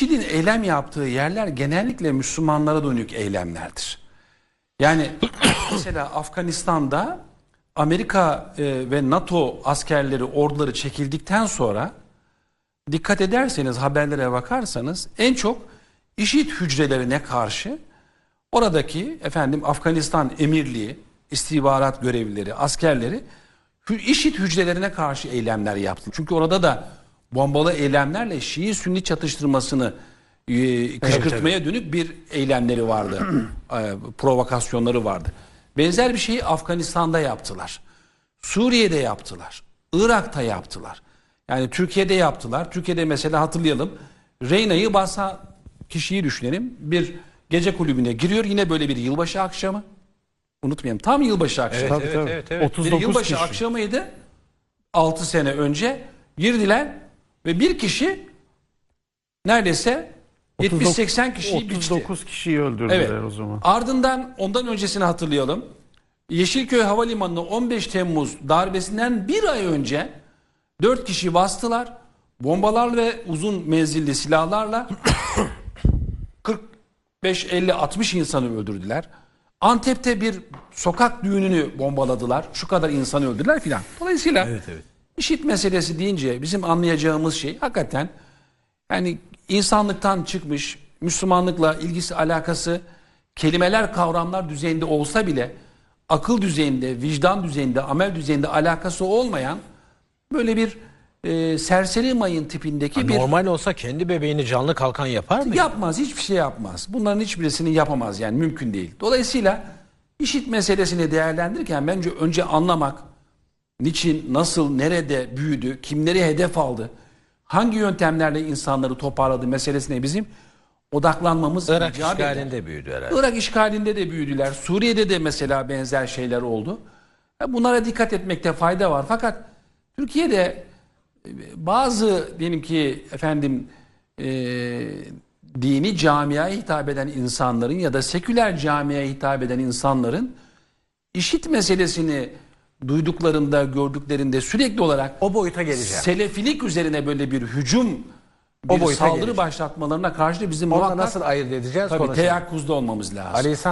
IŞİD'in eylem yaptığı yerler genellikle Müslümanlara dönük eylemlerdir. Yani mesela Afganistan'da Amerika e, ve NATO askerleri, orduları çekildikten sonra dikkat ederseniz haberlere bakarsanız en çok IŞİD hücrelerine karşı oradaki efendim Afganistan emirliği, istihbarat görevlileri, askerleri IŞİD hücrelerine karşı eylemler yaptı. Çünkü orada da bombalı eylemlerle Şii-Sünni çatıştırmasını e, kışkırtmaya dönük bir eylemleri vardı. e, provokasyonları vardı. Benzer bir şeyi Afganistan'da yaptılar. Suriye'de yaptılar. Irak'ta yaptılar. Yani Türkiye'de yaptılar. Türkiye'de mesela hatırlayalım. Reyna'yı basa kişiyi düşünelim. Bir gece kulübüne giriyor. Yine böyle bir yılbaşı akşamı. Unutmayalım. Tam yılbaşı akşamı. Evet, Tabii, evet, tabii. evet, evet. Bir 39 yılbaşı kişi. akşamıydı. 6 sene önce girdiler ve bir kişi neredeyse 70-80 kişiyi biçti. 39 kişiyi öldürdüler Evet. o zaman. Ardından ondan öncesini hatırlayalım. Yeşilköy Havalimanı'nı 15 Temmuz darbesinden bir ay önce 4 kişi bastılar. Bombalar ve uzun menzilli silahlarla 45 50 60 insanı öldürdüler. Antep'te bir sokak düğününü bombaladılar. Şu kadar insanı öldürdüler filan. Dolayısıyla Evet, evet. IŞİD meselesi deyince bizim anlayacağımız şey hakikaten yani insanlıktan çıkmış, Müslümanlıkla ilgisi alakası kelimeler kavramlar düzeyinde olsa bile akıl düzeyinde, vicdan düzeyinde, amel düzeyinde alakası olmayan böyle bir e, serseri mayın tipindeki bir Normal olsa kendi bebeğini canlı kalkan yapar mı? Yapmaz, hiçbir şey yapmaz. Bunların hiçbirisini yapamaz yani mümkün değil. Dolayısıyla işit meselesini değerlendirirken bence önce anlamak, niçin, nasıl, nerede büyüdü, kimleri hedef aldı, hangi yöntemlerle insanları toparladı meselesine bizim odaklanmamız Irak icap eder. işgalinde büyüdü herhalde. Irak işgalinde de büyüdüler. Suriye'de de mesela benzer şeyler oldu. Bunlara dikkat etmekte fayda var. Fakat Türkiye'de e, bazı diyelim ki efendim e, dini camiaya hitap eden insanların ya da seküler camiaya hitap eden insanların işit meselesini duyduklarında, gördüklerinde sürekli olarak O boyuta geleceğim. selefilik üzerine böyle bir hücum, O bir boyuta saldırı geleceğim. başlatmalarına karşı da bizim muhakkak nasıl ayırt edeceğiz tabii teyakkuzda olmamız lazım. Ali İhsan